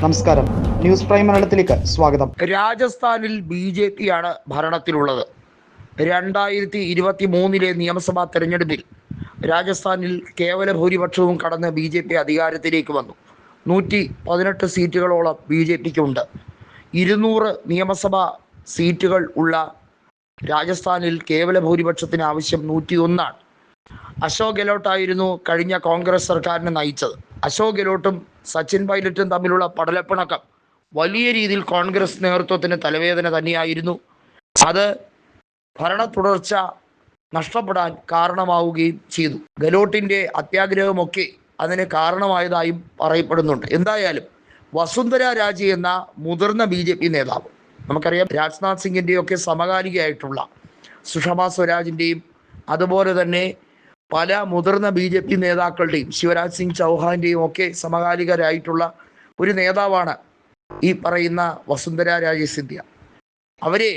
നമസ്കാരം. News prime മലയാളത്തിലേക്ക് സ്വാഗതം. രാജസ്ഥാനിൽ ബി ജെ പി ആണ് ഭരണത്തിലുള്ളത്. രണ്ടായിരത്തി ഇരുപത്തി മൂന്നിലെ നിയമസഭാ തെരഞ്ഞെടുപ്പിൽ രാജസ്ഥാനിൽ കേവല ഭൂരിപക്ഷവും കടന്ന് ബി ജെ പി അധികാരത്തിലേക്ക് വന്നു. നൂറ്റി പതിനെട്ട് സീറ്റുകളോളം ബി ജെ പിക്കുണ്ട് ഇരുന്നൂറ് നിയമസഭാ സീറ്റുകൾ ഉള്ള രാജസ്ഥാനിൽ കേവല ഭൂരിപക്ഷത്തിന് ആവശ്യം നൂറ്റിയൊന്നാണ്. അശോക് ഗെലോട്ടായിരുന്നു കഴിഞ്ഞ കോൺഗ്രസ് സർക്കാരിനെ നയിച്ചത്. അശോക് ഗെലോട്ടും സച്ചിൻ പൈലറ്റും തമ്മിലുള്ള പടലപ്പിണക്കം വലിയ രീതിയിൽ കോൺഗ്രസ് നേതൃത്വത്തിന് തലവേദന തന്നെയായിരുന്നു. അത് ഭരണ തുടർച്ച നഷ്ടപ്പെടാൻ കാരണമാവുകയും ചെയ്തു. ഗലോട്ടിന്റെ അത്യാഗ്രഹമൊക്കെ അതിന് കാരണമായതായും പറയപ്പെടുന്നുണ്ട്. എന്തായാലും വസുന്ധര രാജി എന്ന മുതിർന്ന ബി ജെ പി നേതാവ് നമുക്കറിയാം രാജ്നാഥ് സിംഗിന്റെയൊക്കെ സമകാലികയായിട്ടുള്ള സുഷമ സ്വരാജിന്റെയും അതുപോലെ തന്നെ പല മുതിർന്ന ബി ജെ പി നേതാക്കളുടെയും ശിവരാജ് സിംഗ് ചൗഹാന്റെയും ഒക്കെ സമകാലികരായിട്ടുള്ള ഒരു നേതാവാണ് ഈ പറയുന്ന വസുന്ധര രാജ സിന്ധ്യ. അവരെ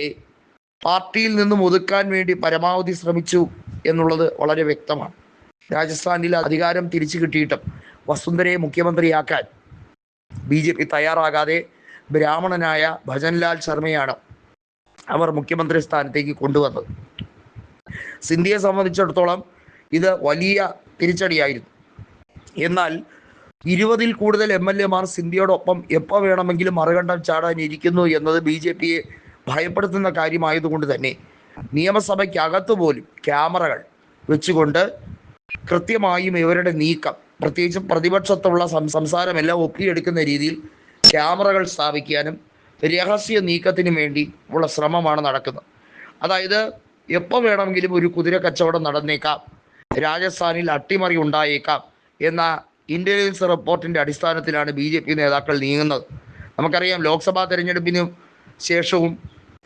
പാർട്ടിയിൽ നിന്നും ഒതുക്കാൻ വേണ്ടി പരമാവധി ശ്രമിച്ചു എന്നുള്ളത് വളരെ വ്യക്തമാണ്. രാജസ്ഥാനിൽ അധികാരം തിരിച്ചു കിട്ടിയിട്ടും വസുന്ധരയെ മുഖ്യമന്ത്രിയാക്കാൻ ബി ജെ പി തയ്യാറാകാതെ ബ്രാഹ്മണനായ ഭജൻലാൽ ശർമ്മയാണ് അവർ മുഖ്യമന്ത്രി സ്ഥാനത്തേക്ക് കൊണ്ടുവന്നത്. സിന്ധ്യയെ സംബന്ധിച്ചിടത്തോളം ഇത് വലിയ തിരിച്ചടിയായിരുന്നു. എന്നാൽ ഇരുപതിൽ കൂടുതൽ എം എൽ എമാർ സിന്ധ്യയോടൊപ്പം എപ്പോൾ വേണമെങ്കിലും മറുകണ്ഠം ചാടാൻ ഇരിക്കുന്നു എന്നത് ബി ജെ പിയെ ഭയപ്പെടുത്തുന്ന കാര്യമായതുകൊണ്ട് തന്നെ നിയമസഭയ്ക്കകത്ത് പോലും ക്യാമറകൾ വെച്ചുകൊണ്ട് കൃത്യമായും ഇവരുടെ നീക്കം പ്രത്യേകിച്ചും പ്രതിപക്ഷത്തുള്ള സംസാരമെല്ലാം ഒപ്പിയെടുക്കുന്ന രീതിയിൽ ക്യാമറകൾ സ്ഥാപിക്കാനും രഹസ്യ നീക്കത്തിന് വേണ്ടി ഉള്ള ശ്രമമാണ് നടക്കുന്നത്. അതായത് എപ്പോൾ വേണമെങ്കിലും ഒരു കുതിര കച്ചവടം നടന്നേക്കാം. രാജസ്ഥാനിൽ അട്ടിമറി ഉണ്ടായേക്കാം എന്ന ഇന്റലിജൻസ് റിപ്പോർട്ടിന്റെ അടിസ്ഥാനത്തിലാണ് ബി ജെ പി നേതാക്കൾ നീങ്ങുന്നത്. നമുക്കറിയാം ലോക്സഭാ തെരഞ്ഞെടുപ്പിന് ശേഷവും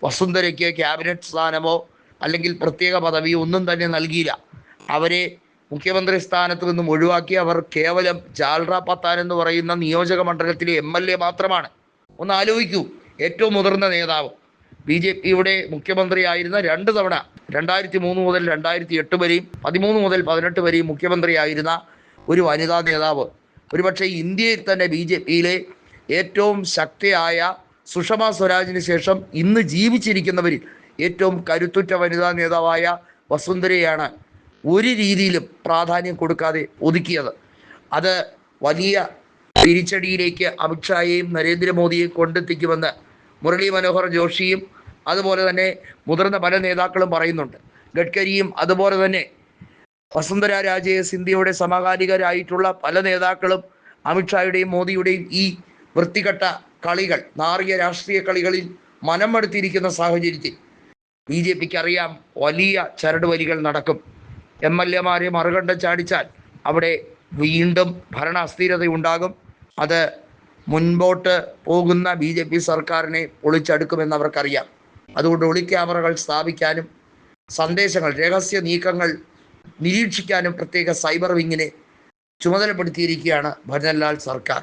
വസുന്ധരയ്ക്ക് ക്യാബിനറ്റ് സ്ഥാനമോ അല്ലെങ്കിൽ പ്രത്യേക പദവിയോ ഒന്നും തന്നെ നൽകിയില്ല. അവരെ മുഖ്യമന്ത്രി സ്ഥാനത്ത് നിന്നും ഒഴിവാക്കി അവർ കേവലം ജാൽറ പത്താൻ എന്ന് പറയുന്ന നിയോജക മണ്ഡലത്തിലെ എം എൽ എ മാത്രമാണ്. ഒന്ന് ആലോചിക്കൂ ഏറ്റവും മുതിർന്ന നേതാവ്. ബി ജെ പിയുടെ മുഖ്യമന്ത്രിയായിരുന്ന രണ്ട് തവണ രണ്ടായിരത്തി മൂന്ന് മുതൽ രണ്ടായിരത്തി എട്ട് വരെയും പതിമൂന്ന് മുതൽ പതിനെട്ട് വരെയും മുഖ്യമന്ത്രിയായിരുന്ന ഒരു വനിതാ നേതാവ്. ഒരുപക്ഷെ ഇന്ത്യയിൽ തന്നെ ബി ജെ പിയിലെ ഏറ്റവും ശക്തിയായ സുഷമ സ്വരാജിന് ശേഷം ഇന്ന് ജീവിച്ചിരിക്കുന്നവരിൽ ഏറ്റവും കരുത്തുറ്റ വനിതാ നേതാവായ വസുന്ധരയാണ് ഒരു രീതിയിലും പ്രാധാന്യം കൊടുക്കാതെ ഒതുക്കിയത്. അത് വലിയ തിരിച്ചടിയിലേക്ക് അമിത്ഷായെയും നരേന്ദ്രമോദിയെയും കൊണ്ടെത്തിക്കുമെന്ന് മുരളി മനോഹർ ജോഷിയും അതുപോലെ തന്നെ മുതിർന്ന പല നേതാക്കളും പറയുന്നുണ്ട്. ഗഡ്കരിയും അതുപോലെ തന്നെ വസുന്ധര രാജയെ സിന്ധ്യയുടെ സമകാലികരായിട്ടുള്ള പല നേതാക്കളും അമിത്ഷായുടെയും മോദിയുടെയും ഈ വൃത്തികെട്ട കളികൾ നാറിയ രാഷ്ട്രീയ കളികളിൽ മനം മടുത്തിരിക്കുന്ന സാഹചര്യത്തിൽ ബി ജെ പിക്ക് അറിയാം വലിയ ചരട് വലികൾ നടക്കും. എം എൽ എമാരെ മറുകണ്ഠം ചാടിച്ചാൽ അവിടെ വീണ്ടും ഭരണ അസ്ഥിരതയുണ്ടാകും. അത് മുൻപോട്ട് പോകുന്ന ബി ജെ പി സർക്കാരിനെ പൊളിച്ചടുക്കുമെന്ന് അവർക്കറിയാം. അതുകൊണ്ട് ഒളിക്യാമറകൾ സ്ഥാപിക്കാനും സന്ദേശങ്ങൾ രഹസ്യ നീക്കങ്ങൾ നിരീക്ഷിക്കാനും പ്രത്യേക സൈബർ വിങ്ങിനെ ചുമതലപ്പെടുത്തിയിരിക്കുകയാണ് ഭജൻലാൽ സർക്കാർ.